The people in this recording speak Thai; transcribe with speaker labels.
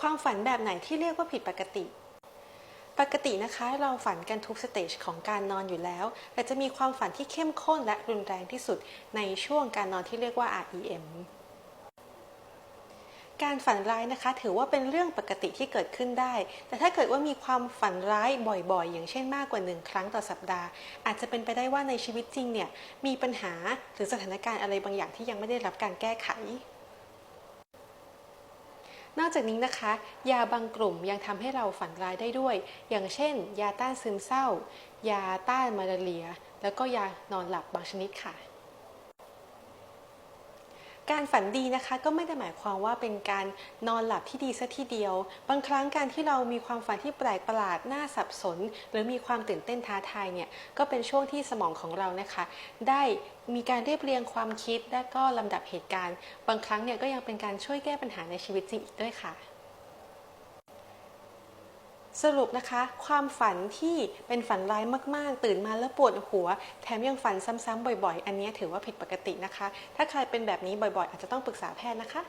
Speaker 1: ความฝันแบบไหนที่เรียกว่าผิดปกติ ปกตินะคะ เราฝันกันทุกสเตจของการนอนอยู่แล้ว แต่จะมีความฝันที่เข้มข้นและรุนแรงที่สุดในช่วงการนอนที่เรียกว่า REM การฝันร้ายนะคะ ถือว่าเป็นเรื่องปกติที่เกิดขึ้นได้ แต่ถ้าเกิดว่ามีความฝันร้ายบ่อยๆ อย่างเช่นมากกว่าหนึ่งครั้งต่อสัปดาห์ อาจจะเป็นไปได้ว่าในชีวิตจริงเนี่ยมีปัญหาหรือสถานการณ์อะไรบางอย่างที่ยังไม่ได้รับการแก้ไข นอกจากนี้นะคะ ยาบางกลุ่มยังทำให้เราฝันร้ายได้ด้วย อย่างเช่น ยาต้านซึมเศร้า ยาต้านมาลาเรีย แล้วก็ยานอนหลับบางชนิดค่ะ การฝันดีนะคะก็ไม่ได้หมายความว่าเป็นการนอนหลับที่ดีซะทีเดียว บางครั้งการที่เรามีความฝันที่แปลกประหลาดน่าสับสน หรือมีความตื่นเต้นท้าทายเนี่ยก็เป็นช่วงที่สมองของเรานะคะ ได้มีการเรียบเรียงความคิดและก็ลำดับเหตุการณ์ บางครั้งเนี่ยก็ยังเป็นการช่วยแก้ปัญหาในชีวิตจริงอีกด้วยค่ะ สรุปนะคะ ความฝันที่เป็นฝันร้ายมากๆ ตื่นมาแล้วปวดหัว แถมยังฝันซ้ำๆบ่อยๆ อันนี้ถือว่าผิดปกตินะคะ ถ้าใครเป็นแบบนี้บ่อยๆ อาจจะต้องปรึกษาแพทย์นะคะ